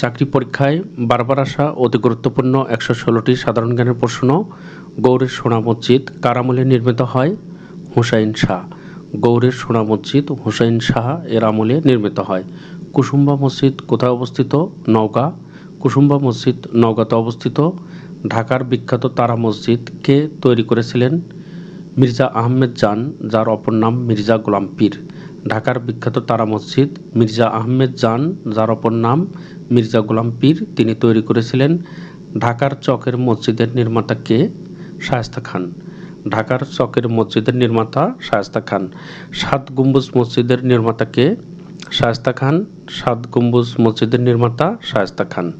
চাকরি পরীক্ষায় বারবার আসা অতি গুরুত্বপূর্ণ একশো ষোলোটি সাধারণ জ্ঞানের প্রশ্ন। গৌড়ের সোনা মসজিদ কার আমলে নির্মিত হয়, হুসাইন শাহ। গৌড়ের সোনা মসজিদ, হুসাইন শাহ এর আমলে নির্মিত হয়। কুসুম্বা মসজিদ কোথায় অবস্থিত? নওগাঁ। কুসুম্বা মসজিদ নওগাঁতে অবস্থিত। ঢাকার বিখ্যাত তারা মসজিদ কে তৈরি করেছিলেন? মির্জা আহমেদ জান, যার অপর নাম মির্জা গোলাম পীর। ঢাকার বিখ্যাত তারা মসজিদ, মির্জা আহমেদ জান যার অপর নাম মির্জা গোলাম পীর। তিনি তৈরি করেছিলেন ঢাকার চকের মসজিদের নির্মাতা কে? শায়েস্তা খান। ঢাকার চকের মসজিদের নির্মাতা শায়েস্তা খান। সাত গম্বুজ মসজিদের নির্মাতা কে? শায়েস্তা খান। সাত গম্বুজ মসজিদের নির্মাতা শায়েস্তা খান।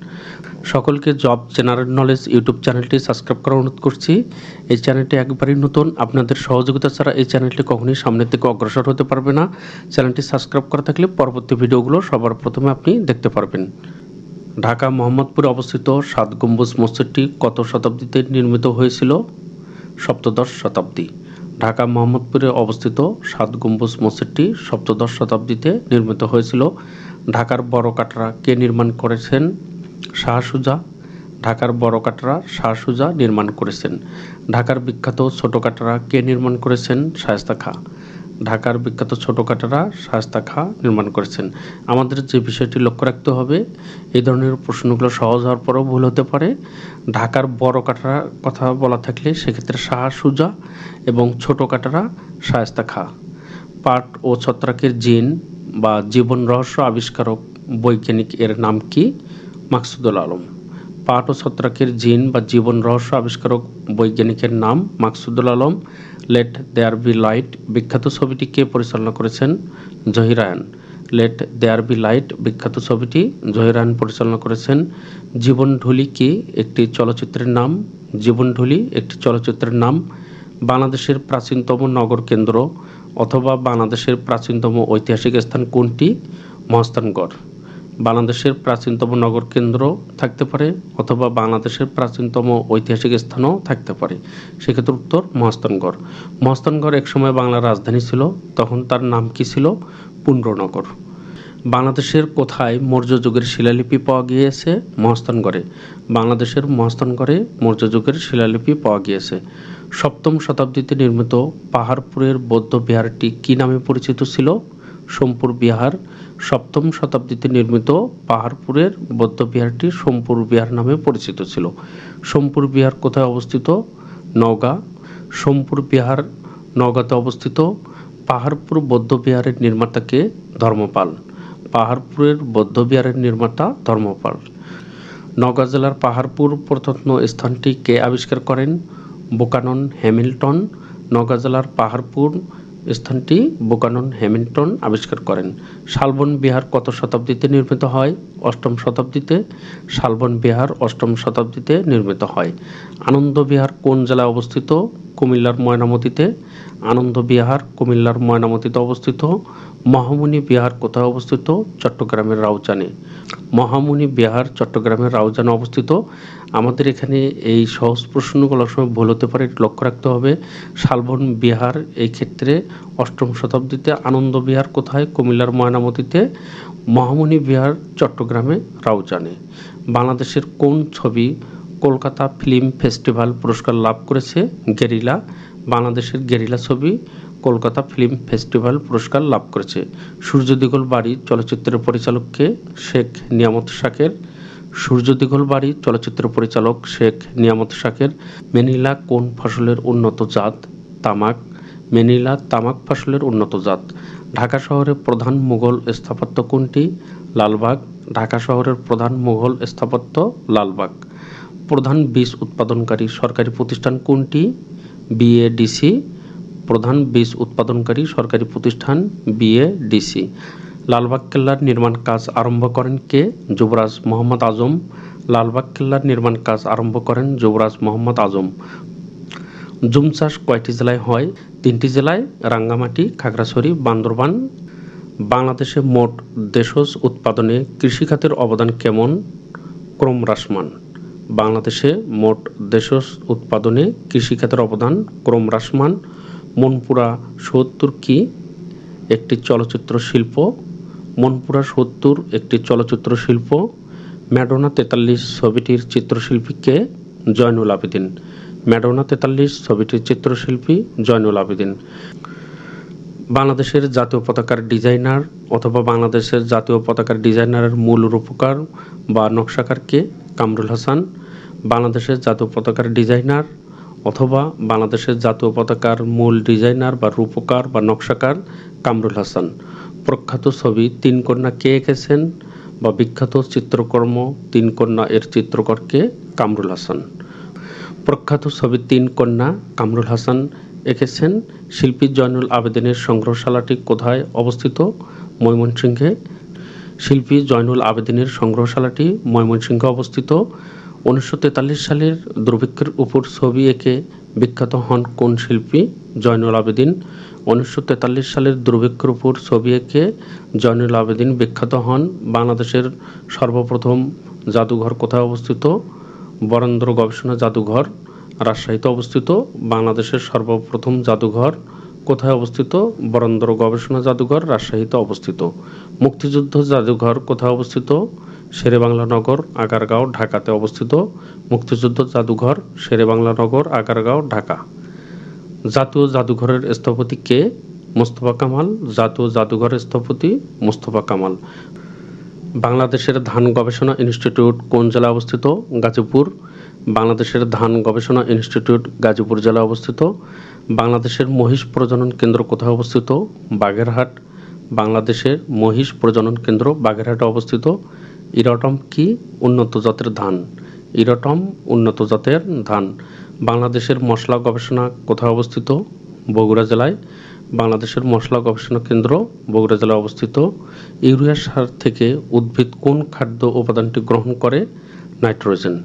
সকলকে জব জেনারেল নলেজ ইউটিউব চ্যানেলটি সাবস্ক্রাইব করার অনুরোধ করছি। এই চ্যানেলটি একবারই নতুন, আপনাদের সহযোগিতা ছাড়া এই চ্যানেলটি কখনোই সামনের দিকে অগ্রসর হতে পারবে না। চ্যানেলটি সাবস্ক্রাইব করা থাকলে পরবর্তী ভিডিওগুলো সবার প্রথমে আপনি দেখতে পারবেন। ঢাকা, মোহাম্মদপুরে অবস্থিত সাত গম্বুজ মসজিদটি কত শতাব্দীতে নির্মিত হয়েছিল? সপ্তদশ শতাব্দী। ঢাকা, মোহাম্মদপুরে অবস্থিত সাত গম্বুজ মসজিদটি সপ্তদশ শতাব্দীতে নির্মিত হয়েছিল। ঢাকার বড় কাটরা কে নির্মাণ করেছেন? শাহ সুজা ঢাকার বড় কাটরা শাহ সুজা নির্মাণ করেছেন। ঢাকার বিখ্যাত ছোট কাটরা কে নির্মাণ করেছেন? শায়েস্তা খাঁ। ঢাকার বিখ্যাত ছোট কাটারা শায়েস্তা খাঁ নির্মাণ করেছেন। আমাদের যে বিষয়টি লক্ষ্য রাখতে হবে, এই ধরনের প্রশ্নগুলো সহজ হওয়ার পরেও ভুল হতে পারে। ঢাকার বড় কাটারা কথা বলা থাকলে সেক্ষেত্রে শাহ সুজা এবং ছোট কাটারা শায়েস্তা খাঁ। পাট ও ছত্রাকের জিন বা জীবন রহস্য আবিষ্কারক বৈজ্ঞানিক এর নাম কি? মাকসুদুল আলম। পাট ও ছত্রাকের জিন বা জীবন রহস্য আবিষ্কারক বৈজ্ঞানিকের নাম Maqsudul Alam. Let there be light বিখ্যাত ছবিটি কে পরিচালনা করেছেন? Zahir Raihan. Let there be light বিখ্যাত ছবিটি জহিরায়ন পরিচালনা করেছেন। জীবন ঢুলি কি একটি চলচ্চিত্রের নাম? জীবন ঢুলি একটি চলচ্চিত্রের নাম। বাংলাদেশের প্রাচীনতম নগর কেন্দ্র অথবা বাংলাদেশের প্রাচীনতম ঐতিহাসিক স্থান কোনটি? মহাস্থানগড়। বাংলাদেশের প্রাচীনতম নগর কেন্দ্র থাকতে পারে অথবা বাংলাদেশের প্রাচীনতম ঐতিহাসিক স্থানও থাকতে পারে। সেক্ষেত্রে উত্তর, মহাস্থানগড়। মহাস্থানগড় একসময় বাংলার রাজধানী ছিল, তখন তার নাম কি ছিল? পুণ্ড্রনগর বাংলাদেশের কোথায় মৌর্য যুগের শিলালিপি পাওয়া গিয়েছে? মহাস্থানগড়ে। বাংলাদেশের মহাস্থানগড়ে মৌর্য যুগের শিলালিপি পাওয়া গিয়েছে। সপ্তম শতাব্দীতে নির্মিত পাহাড়পুরের বৌদ্ধ বিহারটি কী নামে পরিচিত ছিল? সোমপুর বিহার সপ্তম শতাব্দীতে নির্মিত পাহাড়পুরের বৌদ্ধ বিহারটি সোমপুর বিহার নামে পরিচিত ছিল। সোমপুর বিহার কোথায় অবস্থিত? নওগাঁ। সোমপুর বিহার নওগাঁতে অবস্থিত পাহাড়পুর বৌদ্ধ বিহারের নির্মাতাকে ধর্মপাল। পাহাড়পুরের বৌদ্ধ বিহারের নির্মাতা ধর্মপাল। নওগাঁ জেলার পাহাড়পুর প্রত্ন স্থানটি কে আবিষ্কার করেন? বোকানন হ্যামিল্টন। নওগাঁ জেলার পাহাড়পুর স্থানটি বুকানন হ্যামিল্টন আবিষ্কার করেন। শালবন বিহার কত শতাব্দীতে নির্মিত হয়? অষ্টম শতাব্দীতে শালবন বিহার অষ্টম শতাব্দীতে নির্মিত হয়। আনন্দ বিহার কোন জেলায় অবস্থিত? কুমিল্লার ময়নামতিতে, আনন্দ বিহার কুমিল্লার ময়নামতিতে অবস্থিত, মহামুনি বিহার কোথায় অবস্থিত? চট্টগ্রামের রাউজানে। মহামুনি বিহার, চট্টগ্রামের রাউজানে অবস্থিত। আমাদের এখানে এই সহজ প্রশ্নগুলো সময় ভুল হতে পারে লক্ষ্য রাখতে হবে। শালবন বিহার, এই ক্ষেত্রে অষ্টম শতাব্দীতে আনন্দ বিহার কোথায়? কুমিল্লার ময়নামতিতে। মহামুনি বিহার, চট্টগ্রামে রাউজানে। বাংলাদেশের কোন ছবি কলকাতা ফিল্ম ফেস্টিভ্যাল পুরস্কার লাভ করেছে গেরিলা, বাংলাদেশের গেরিলা ছবি কলকাতা ফিল্ম ফেস্টিভ্যাল পুরস্কার লাভ করেছে। সূর্য দিগল বাড়ি চলচ্চিত্রের পরিচালককে শেখ নিয়ামত শাকের সূর্য দিগল বাড়ি চলচ্চিত্র পরিচালক শেখ নিয়ামত শাকের মেনিলা কোন ফসলের উন্নত জাত? তামাক, মেনিলা তামাক ফসলের উন্নত জাত। ঢাকা শহরের প্রধান মুঘল স্থাপত্য কোনটি? লালবাগ, ঢাকা শহরের প্রধান মুঘল স্থাপত্য লালবাগ। প্রধান বীজ উৎপাদনকারী সরকারি প্রতিষ্ঠান কোনটি? বিএডিসি প্রধান বীজ উৎপাদনকারী সরকারি প্রতিষ্ঠান বিএডিসি লালবাগ কেল্লার নির্মাণ কাজ আরম্ভ করেন কে? যুবরাজ মোহাম্মদ আজম। লালবাগ কেল্লার নির্মাণ কাজ আরম্ভ করেন যুবরাজ মোহাম্মদ আজম। জুম চাষ কয়টি জেলায় হয়? তিনটি জেলায়, রাঙ্গামাটি, খাগড়াছড়ি, বান্দরবান। বাংলাদেশে মোট দেশজ উৎপাদনে কৃষিখাতের অবদান কেমন? ক্রমহ্রাসমান। বাংলাদেশে মোট দেশজ উৎপাদনে কৃষিখাতের অবদান ক্রমহ্রাসমান মনপুরা সত্তর কি একটি চলচ্চিত্র শিল্প, মনপুরা সত্তর একটি চলচ্চিত্র শিল্প, ম্যাডোনা তেতাল্লিশ ছবিটির চিত্রশিল্পী কে জয়নুল আবেদিন। ম্যাডোনা তেতাল্লিশ ছবিটির চিত্রশিল্পী জয়নুল আবেদিন। বাংলাদেশের জাতীয় পতাকার ডিজাইনার অথবা বাংলাদেশের জাতীয় পতাকার ডিজাইনারের মূল রূপকার বা নকশাকার কে কামরুল হাসান, বাংলাদেশের জাতীয় পতাকার ডিজাইনার অথবা বাংলাদেশের জাতীয় পতাকার মূল ডিজাইনার বা রূপকার বা নকশাকার কামরুল হাসান। প্রখ্যাত ছবি তিন কন্যা কে এঁকেছেন বা বিখ্যাত চিত্রকর্ম তিন কন্যা এর চিত্রকর কে? কামরুল হাসান। প্রখ্যাত ছবি তিন কন্যা কামরুল হাসান এঁকেছেন। শিল্পী জয়নুল আবেদিনের সংগ্রহশালাটি কোথায় অবস্থিত? ময়মনসিংহে। শিল্পী জয়নুল আবেদিনের সংগ্রহশালাটি ময়মনসিংহে অবস্থিত। উনিশশো তেতাল্লিশ সালের দুর্ভিক্ষের উপর ছবি এঁকে বিখ্যাত হন কোন শিল্পী? জয়নুল আবেদিন। উনিশশো তেতাল্লিশ সালের দুর্ভিক্ষের উপর ছবি এঁকে জয়নুল আবেদিন বিখ্যাত হন বাংলাদেশের সর্বপ্রথম জাদুঘর কোথায় অবস্থিত? বরেন্দ্র গবেষণা জাদুঘর, রাজশাহীতে অবস্থিত। বাংলাদেশের সর্বপ্রথম জাদুঘর কোথায় অবস্থিত? বরেন্দ্র গবেষণা জাদুঘর, রাজশাহীতে অবস্থিত। মুক্তিযুদ্ধ জাদুঘর কোথায় অবস্থিত? শেরেবাংলা নগর আগারগাঁও, ঢাকাতে অবস্থিত। মুক্তিযুদ্ধ জাদুঘর শেরেবাংলা নগর আগারগাঁও, ঢাকা। জাতীয় জাদুঘরের স্থপতি কে? মোস্তফা কামাল। জাতীয় জাদুঘরের স্থপতি মোস্তফা কামাল। বাংলাদেশের ধান গবেষণা ইনস্টিটিউট কোন জেলায় অবস্থিত? গাজীপুর। বাংলাদেশের ধান গবেষণা ইনস্টিটিউট গাজীপুর জেলায় অবস্থিত। বাংলাদেশের মহিষ প্রজনন কেন্দ্র কোথায় অবস্থিত? বাগেরহাট। বাংলাদেশের মহিষ প্রজনন কেন্দ্র বাগেরহাটে অবস্থিত। ইরটম কি উন্নত জাতের ধান? ইরটম উন্নত জাতের ধান। বাংলাদেশের মশলা গবেষণা কোথায় অবস্থিত? বগুড়া জেলায়। বাংলাদেশের মশলা গবেষণা কেন্দ্র বগুড়া জেলায় অবস্থিত। ইউরিয়া সার থেকে উদ্ভিদ কোন খাদ্য উপাদানটি গ্রহণ করে? নাইট্রোজেন।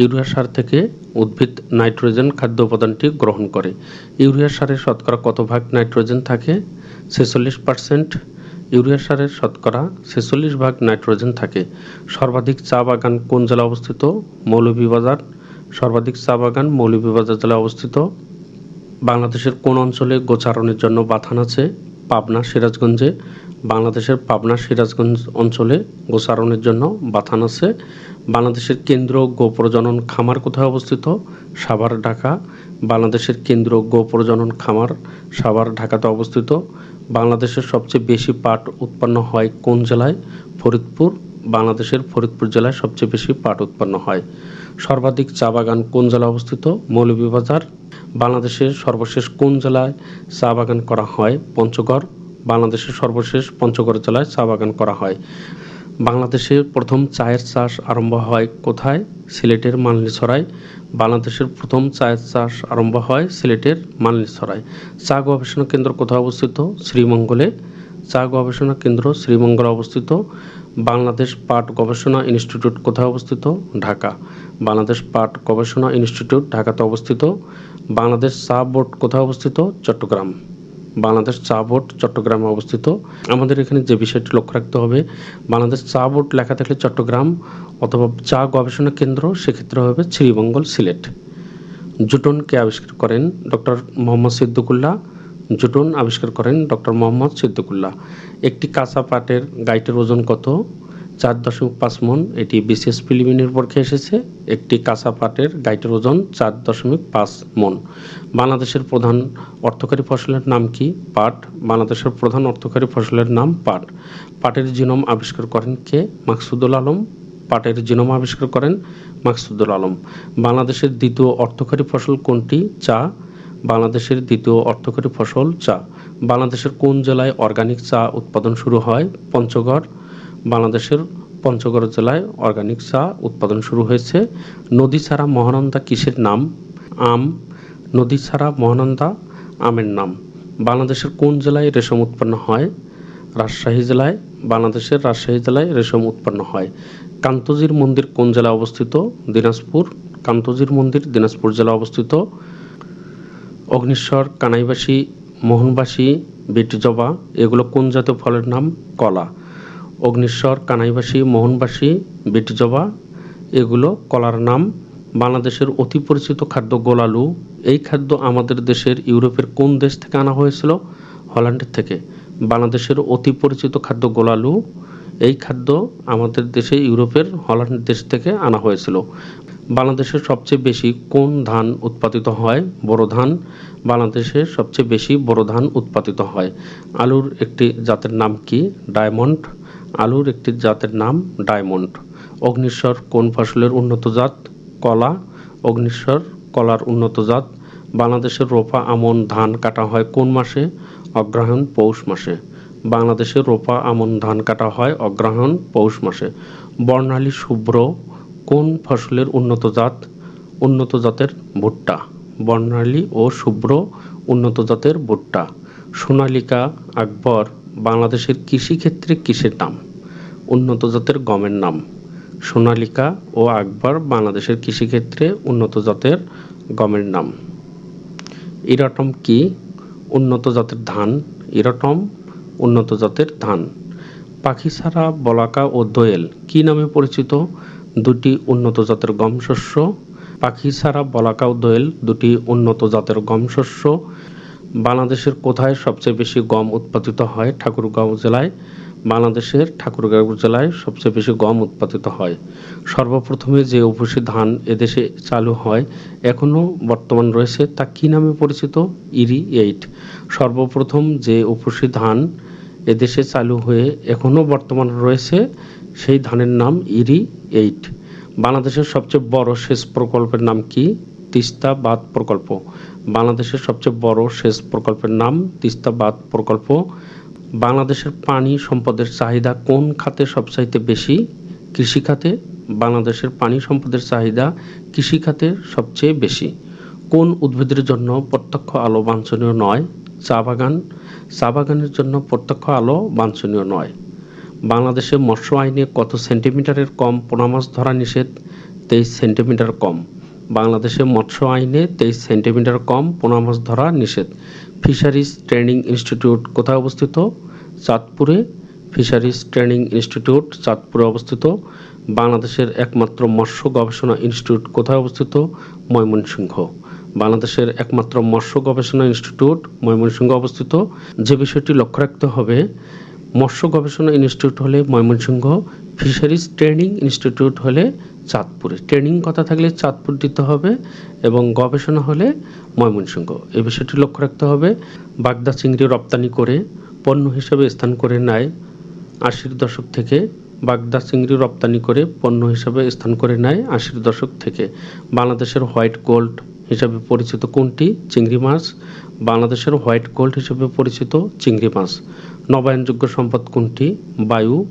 ইউরিয়া সার থেকে উদ্ভিদ নাইট্রোজেন খাদ্য উপাদানটি গ্রহণ করে। ইউরিয়া সারের শতকরা কত ভাগ নাইট্রোজেন থাকে? ছেচল্লিশ পার্সেন্ট। ইউরিয়া সারের শতকরা ছেচল্লিশ ভাগ নাইট্রোজেন থাকে। সর্বাধিক চা বাগান কোন জেলায় অবস্থিত? মৌলভীবাজার। সর্বাধিক চা বাগান মৌলভীবাজার জেলায় অবস্থিত। বাংলাদেশের কোন অঞ্চলে গোচারণের জন্য বাথান আছে? পাবনা সিরাজগঞ্জে, বাংলাদেশের পাবনা সিরাজগঞ্জ অঞ্চলে গোচারণের জন্য বাথান আছে। বাংলাদেশের কেন্দ্র গো প্রজনন খামার কোথায় অবস্থিত? সাভার, ঢাকা। বাংলাদেশের কেন্দ্র গো প্রজনন খামার সাভার, ঢাকাতে অবস্থিত। বাংলাদেশের সবচেয়ে বেশি পাট উৎপন্ন হয় কোন জেলায়? ফরিদপুর। বাংলাদেশের ফরিদপুর জেলায় সবচেয়ে বেশি পাট উৎপন্ন হয়। সর্বাধিক চা বাগান কোন জেলায় অবস্থিত? মৌলভীবাজার বাংলাদেশের সর্বশেষ কোন জেলায় চা বাগান করা হয়? পঞ্চগড়। বাংলাদেশের সর্বশেষ পঞ্চগড় জেলায় চা বাগান করা হয়। বাংলাদেশের প্রথম চায়ের চাষ আরম্ভ হয় কোথায়? সিলেটের মালনীছড়ায়। বাংলাদেশের প্রথম চায়ের চাষ আরম্ভ হয় সিলেটের মালনীছড়ায়। চা গবেষণা কেন্দ্র কোথায় অবস্থিত? শ্রীমঙ্গলে। চা গবেষণা কেন্দ্র শ্রীমঙ্গলে অবস্থিত। বাংলাদেশ পাট গবেষণা ইনস্টিটিউট কোথায় অবস্থিত? ঢাকা। বাংলাদেশ পাট গবেষণা ইনস্টিটিউট ঢাকাতে অবস্থিত। বাংলাদেশ চা বোর্ড কোথায় অবস্থিত? চট্টগ্রাম। বাংলাদেশ চা বোর্ড চট্টগ্রামে অবস্থিত। আমাদের এখানে যে বিষয়টি লক্ষ্য রাখতে হবে, বাংলাদেশ চা বোর্ড লেখা থাকলে চট্টগ্রাম অথবা চা গবেষণা কেন্দ্র, সেক্ষেত্রে হবে শ্রীমঙ্গল সিলেট। জুটনকে আবিষ্কার করেন ডক্টর মোহাম্মদ সিদ্দিকুল্লাহ। জুটন আবিষ্কার করেন ডক্টর মোহাম্মদ সিদ্দিকুল্লাহ। একটি কাঁচা পাটের গাইটের ওজন কত? চার দশমিক পাঁচ মন। এটি বিশেষ প্রিলিমিনারি পরীক্ষা এসেছে। একটি কাঁচা পাটের গাইটের ওজন চার দশমিক পাঁচ মন। বাংলাদেশের প্রধান অর্থকারী ফসলের নাম কি? পাট। বাংলাদেশের প্রধান অর্থকারী ফসলের নাম পাট। পাটের জিনোম আবিষ্কার করেন কে? মাকসুদুল আলম। পাটের জিনোম আবিষ্কার করেন মাকসুদুল আলম। বাংলাদেশের দ্বিতীয় অর্থকারী ফসল কোনটি? চা। বাংলাদেশের দ্বিতীয় অর্থকরী ফসল চা। বাংলাদেশের কোন জেলায় অর্গানিক চা উৎপাদন শুরু হয়? পঞ্চগড়। বাংলাদেশের পঞ্চগড় জেলায় অর্গানিক চা উৎপাদন শুরু হয়েছে। নদী ছাড়া মহানন্দা কিসের নাম? আম। নদী ছাড়া মহানন্দা আমের নাম। বাংলাদেশের কোন জেলায় রেশম উৎপন্ন হয়? রাজশাহী জেলায়। বাংলাদেশের রাজশাহী জেলায় রেশম উৎপন্ন হয়। কান্তজির মন্দির কোন জেলায় অবস্থিত? দিনাজপুর। কান্তজির মন্দির দিনাজপুর জেলায় অবস্থিত। অগ্নিশ্বর কানাইবাসী, মোহনবাসী, বিটজবা, এগুলো কোন জাতীয় ফলের নাম? কলা। অগ্নিশ্বর কানাইবাসী, মোহনবাসী, বিটজবা, এগুলো কলার নাম। বাংলাদেশের অতি পরিচিত খাদ্য গোলালু। এই খাদ্য আমাদের দেশের ইউরোপের কোন দেশ থেকে আনা হয়েছিল? হল্যান্ডের থেকে। বাংলাদেশের অতি পরিচিত খাদ্য গোলালু। এই খাদ্য আমাদের দেশে, ইউরোপের হল্যান্ড দেশ থেকে আনা হয়েছিল। বাংলাদেশের সবচেয়ে বেশি কোন ধান উৎপাদিত হয়? বোরো ধান। বাংলাদেশে সবচেয়ে বেশি বোরো ধান উৎপাদিত হয়। আলুর একটি জাতের নাম কি? ডায়মন্ড। আলুর একটি জাতের নাম ডায়মন্ড। অগ্নিশ্বর কোন ফসলের উন্নত জাত? কলা। অগ্নিশ্বর কলার উন্নত জাত। বাংলাদেশের রোপা আমন ধান কাটা হয় কোন মাসে? অগ্রহায়ণ পৌষ মাসে। বাংলাদেশের রোপা আমন ধান কাটা হয় অগ্রহায়ণ পৌষ মাসে। বর্ণালী শুভ্র কোন ফসলের উন্নত জাত? উন্নত জাতের ভুট্টা, বর্ণালী ও শুভ্র উন্নত জাতের ভুট্টা। সোনালিকা আকবর, বাংলাদেশের কৃষিক্ষেত্রে কিসের নাম? উন্নত জাতের গমের নাম। সোনালিকা ও আকবর, বাংলাদেশের কৃষিক্ষেত্রে উন্নত জাতের গমের নাম। ইরাটম কি? উন্নত জাতের ধান, ইরাটম, উন্নত জাতের ধান। পাখি ছাড়া বলাকা ও দোয়েল, কি নামে পরিচিত? দুটি উন্নত জাতের গম শস্য, পাখি ছাড়া বলাকা ও দোয়েল দুটি উন্নত জাতের গম শস্য। বাংলাদেশের কোথায় সবচেয়ে বেশি গম উৎপাদিত হয়? ঠাকুরগাঁও জেলায়। বাংলাদেশের ঠাকুরগাঁও জেলায় সবচেয়ে বেশি গম উৎপাদিত হয়। সর্বপ্রথমে যে উপসী ধান এদেশে চালু হয়, এখনও বর্তমান রয়েছে তা কী নামে পরিচিত? ইরি এইট। সর্বপ্রথম যে উপসী ধান এদেশে চালু হয়ে এখনও বর্তমান রয়েছে সেই ধানের নাম ইরি এইট। বাংলাদেশের সবচেয়ে বড় সেচ প্রকল্পের নাম কি? তিস্তা বাঁধ প্রকল্প। বাংলাদেশের সবচেয়ে বড় সেচ প্রকল্পের নাম তিস্তা বাঁধ প্রকল্প। বাংলাদেশের পানি সম্পদের চাহিদা কোন খাতে সবচাইতে বেশি? কৃষি খাতে। বাংলাদেশের পানি সম্পদের চাহিদা কৃষি খাতে সবচেয়ে বেশি। কোন উদ্ভিদের জন্য প্রত্যক্ষ আলো বাঞ্ছনীয় নয়? চা বাগান। চা বাগানের জন্য প্রত্যক্ষ আলো বাঞ্ছনীয় নয়। বাংলাদেশে মৎস্য আইনে কত সেন্টিমিটারের কম পোনা মাছ ধরা নিষেধ? তেইশ সেন্টিমিটার কম। বাংলাদেশে মৎস্য আইনে তেইশ সেন্টিমিটার কম পোনা মাছ ধরা নিষেধ। ফিশারিজ ট্রেনিং ইনস্টিটিউট কোথায় অবস্থিত? চাঁদপুরে। ফিশারিজ ট্রেনিং ইনস্টিটিউট চাঁদপুরে অবস্থিত। বাংলাদেশের একমাত্র মৎস্য গবেষণা ইনস্টিটিউট কোথায় অবস্থিত? ময়মনসিংহ। বাংলাদেশের একমাত্র মৎস্য গবেষণা ইনস্টিটিউট ময়মনসিংহ অবস্থিত। যে বিষয়টি লক্ষ্য রাখতে হবে মৎস্য গবেষণা ইনস্টিটিউট হলে ময়মনসিংহ, ফিশারিজ ট্রেনিং ইনস্টিটিউট হলে চাঁদপুরে। ট্রেনিং কথা থাকলে চাঁদপুর দিতে হবে এবং গবেষণা হলে ময়মনসিংহ। এই বিষয়টি লক্ষ্য রাখতে হবে। বাগদা চিংড়ি রপ্তানি করে, পণ্য হিসেবে স্থান করে নেয় আশির দশক থেকে। বাগদা চিংড়ি রপ্তানি করে, পণ্য হিসেবে স্থান করে নেয় আশির দশক থেকে। বাংলাদেশের হোয়াইট গোল্ড হিসাবে পরিচিত কোনটি? চিংড়ি মাছ। বাংলাদেশের হোয়াইট গোল্ড হিসেবে পরিচিত চিংড়ি মাছ। নবায়নযোগ্য সম্পদ কোনটি? বায়ু।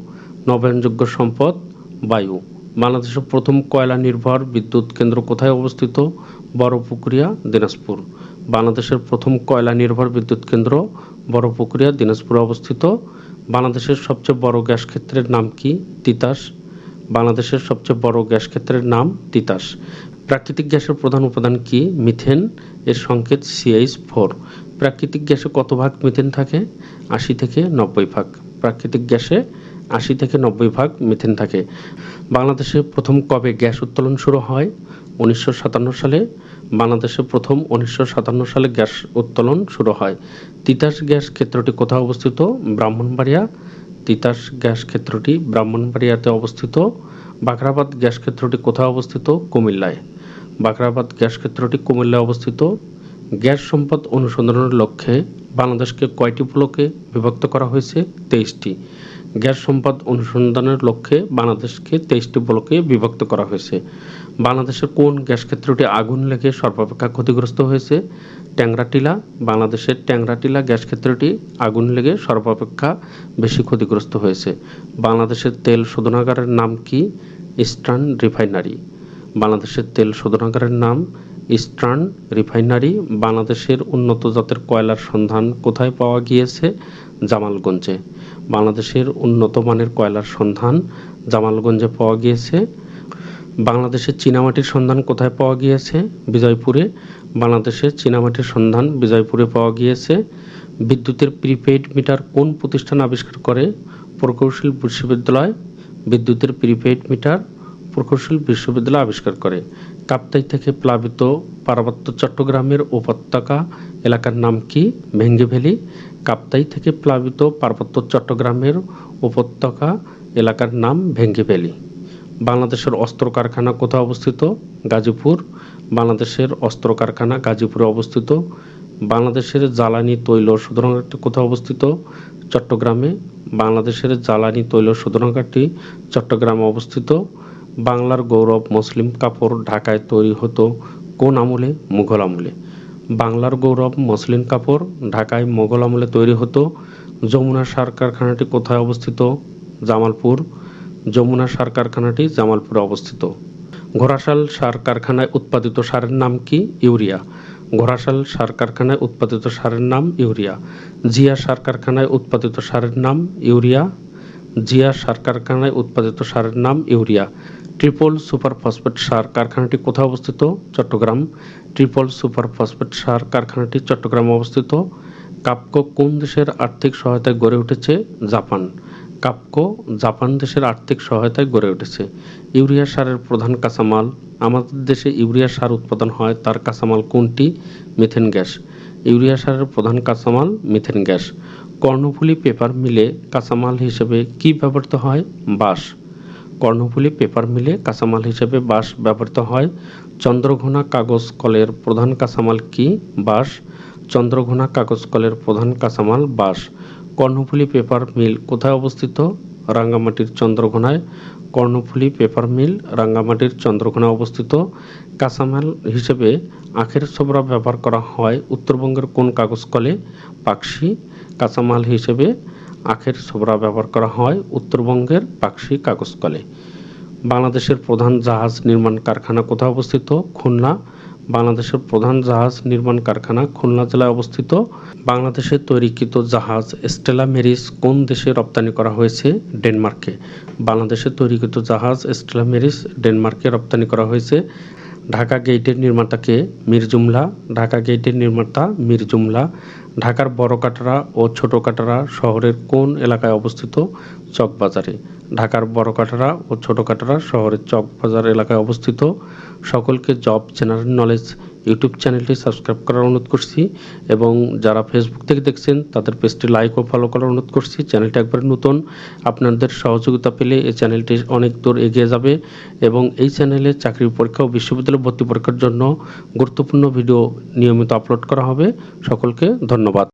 নবায়নযোগ্য সম্পদ, বায়ু। বাংলাদেশের প্রথম কয়লা নির্ভর বিদ্যুৎ কেন্দ্র কোথায় অবস্থিত? বড়পুকুরিয়া, দিনাজপুর। বাংলাদেশের প্রথম কয়লা নির্ভর বিদ্যুৎ কেন্দ্র বড়পুকুরিয়া, দিনাজপুরে অবস্থিত। বাংলাদেশের সবচেয়ে বড় গ্যাস ক্ষেত্রের নাম কি? তিতাস। বাংলাদেশের সবচেয়ে বড় গ্যাস ক্ষেত্রের নাম তিতাস। প্রাকৃতিক গ্যাসের প্রধান উপাদান কি? মিথেন। এর সংকেত সিএইচ ফোর প্রাকৃতিক গ্যাসে কত ভাগ মিথেন থাকে? আশি থেকে নব্বই ভাগ। প্রাকৃতিক গ্যাসে আশি থেকে নব্বই ভাগ মিথেন থাকে। বাংলাদেশে প্রথম কবে গ্যাস উত্তোলন শুরু হয়? উনিশশো সাতান্ন সালে। বাংলাদেশে প্রথম উনিশশো সাতান্ন সালে গ্যাস উত্তোলন শুরু হয়। তিতাস গ্যাস ক্ষেত্রটি কোথায় অবস্থিত? ব্রাহ্মণবাড়িয়া। তিতাস গ্যাস ক্ষেত্রটি ব্রাহ্মণবাড়িয়াতে অবস্থিত। বাখরাবাদ গ্যাস ক্ষেত্রটি কোথায় অবস্থিত? কুমিল্লায়। বাখরাবাদ গ্যাস ক্ষেত্রটি কুমিল্লায় অবস্থিত। গ্যাস সম্পদ অনুসন্ধানের লক্ষ্যে বাংলাদেশকে কয়টি ব্লকে বিভক্ত করা হয়েছে? তেইশটি। গ্যাস সম্পদ অনুসন্ধানের লক্ষ্যে বাংলাদেশকে তেইশটি ব্লকে বিভক্ত করা হয়েছে। বাংলাদেশের কোন গ্যাস ক্ষেত্রটি আগুন লেগে সর্বাপেক্ষা ক্ষতিগ্রস্ত হয়েছে? ট্যাংরাটিলা। বাংলাদেশের ট্যাংরাটিলা গ্যাস ক্ষেত্রটি আগুন লেগে সর্বাপেক্ষা বেশি ক্ষতিগ্রস্ত হয়েছে। বাংলাদেশের তেল শোধনাগারের নাম কি? Eastern Refinery. বাংলাদেশের তেল শোধনাগারের নাম ইস্টার্ন রিফাইনারি বাংলাদেশের উন্নত জাতের কয়লার সন্ধান কোথায় পাওয়া গিয়েছে? জামালগঞ্জে। বাংলাদেশের উন্নত মানের কয়লার সন্ধান জামালগঞ্জে পাওয়া গিয়েছে। বাংলাদেশের চীনামাটির সন্ধান কোথায় পাওয়া গিয়েছে? বিজয়পুরে। বাংলাদেশের চীনামাটির সন্ধান বিজয়পুরে পাওয়া গিয়েছে। বিদ্যুতের প্রিপেইড মিটার কোন প্রতিষ্ঠান আবিষ্কার করে? প্রকৌশল বিশ্ববিদ্যালয়। বিদ্যুতের প্রিপেইড মিটার প্রকৌশল বিশ্ববিদ্যালয় আবিষ্কার করে। কাপ্তাই থেকে প্লাবিত পার্বত্য চট্টগ্রামের উপত্যকা এলাকার নাম কি? ভেঙ্গে কাপ্তাই থেকে প্লাবিত পার্বত্য চট্টগ্রামের উপত্যকা এলাকার নাম ভেঙ্গে বাংলাদেশের অস্ত্র কারখানা কোথায় অবস্থিত? গাজীপুর। বাংলাদেশের অস্ত্র কারখানা গাজীপুরে অবস্থিত। বাংলাদেশের জ্বালানি তৈল শোধনাগারটি কোথায় অবস্থিত? চট্টগ্রামে। বাংলাদেশের জ্বালানি তৈল শোধনাগারটি চট্টগ্রামে অবস্থিত। বাংলার গৌরব মুসলিম কাপড় ঢাকায় তৈরি হতো কোন আমলে? মুঘল আমলে। বাংলার গৌরব মসলিন কাপড় ঢাকায় মোগল আমলে তৈরি হতো। যমুনা সার কারখানাটি কোথায় অবস্থিত? জামালপুর। যমুনা সার কারখানাটি জামালপুরে অবস্থিত। ঘোড়াশাল সার কারখানায় উৎপাদিত সারের নাম কি? ইউরিয়া। ঘোড়াশাল সার কারখানায় উৎপাদিত সারের নাম ইউরিয়া। জিয়া সার কারখানায় উৎপাদিত সারের নাম ইউরিয়া। জিয়া সার কারখানায় উৎপাদিত সারের নাম ইউরিয়া। ট্রিপল সুপার ফসফেট সার কারখানাটি কোথায় অবস্থিত? চট্টগ্রাম। ট্রিপল সুপার ফসফেট সার কারখানাটি চট্টগ্রামে অবস্থিত। কাপকো কোন দেশের আর্থিক সহায়তায় গড়ে উঠেছে? জাপান। কাপকো জাপান দেশের আর্থিক সহায়তায় গড়ে উঠেছে। ইউরিয়া সারের প্রধান কাঁচামাল। আমাদের দেশে ইউরিয়া সার উৎপাদন হয়, তার কাঁচামাল কোনটি? Methane gas. ইউরিয়া সারের প্রধান কাঁচামাল মিথেন গ্যাস। কর্ণফুলী পেপার মিলে কাঁচামাল হিসেবে কি ব্যবহৃত হয়? বাঁশ। কর্ণফুলী পেপার মিলে কাঁচামাল হিসেবে বাঁশ ব্যবহৃত হয়। চন্দ্রঘোনা কাগজ কলের প্রধান কাঁচামাল কি? বাঁশ। চন্দ্রঘোনা কাগজ কলের প্রধান কাঁচামাল বাঁশ। কর্ণফুলী পেপার মিল কোথায় অবস্থিত? রাঙ্গামাটির চন্দ্রঘোনায়। কর্ণফুলী পেপার মিল রাঙ্গামাটির চন্দ্রঘোনায় অবস্থিত। কাঁচামাল হিসেবে আখের ছোবড়া ব্যবহার করা হয়। উত্তরবঙ্গের কোন কাগজ কলে? পাকশি। কাঁচামাল হিসেবে আখের ছোবড়া ব্যবহার করা হয় উত্তরবঙ্গের পাকশি কাগজ কলে বাংলাদেশের প্রধান জাহাজ নির্মাণ কারখানা কোথায় অবস্থিত? খুলনা। বাংলাদেশের প্রধান জাহাজ নির্মাণ কারখানা খুলনা জেলায় অবস্থিত। বাংলাদেশের তৈরিকৃত জাহাজ স্টেলা মেরিস কোন দেশে রপ্তানি করা হয়েছে? ডেনমার্কে। বাংলাদেশের তৈরিকৃত জাহাজ স্টেলা মেরিস ডেনমার্কে রপ্তানি করা হয়েছে। ঢাকা গেটের নির্মাতা কে মীর জুমলা, ঢাকা গেটের নির্মাতা মীর জুমলা, ঢাকার বড় কাটরা ও ছোট কাটরা শহরের কোন এলাকায় অবস্থিত? চকবাজারে। ঢাকার বড় কাটরা ও ছোট কাটরা শহরের চকবাজার এলাকায় অবস্থিত। সকলকে জব জেনারেল নলেজ ইউটিউব চ্যানেলটি সাবস্ক্রাইব করার অনুরোধ করছি এবং যারা ফেসবুক থেকে দেখছেন, তাদের পেজটি লাইক ও ফলো করার অনুরোধ করছি। চ্যানেলটি একবার নতুন, আপনাদের সহযোগিতা পেলে এই চ্যানেলটি অনেক দূর এগিয়ে যাবে এবং এই চ্যানেলে চাকরি পরীক্ষা ও বিশ্ববিদ্যালয় ভর্তি পরীক্ষার জন্য গুরুত্বপূর্ণ ভিডিও নিয়মিত আপলোড করা হবে। সকলকে ধন্যবাদ।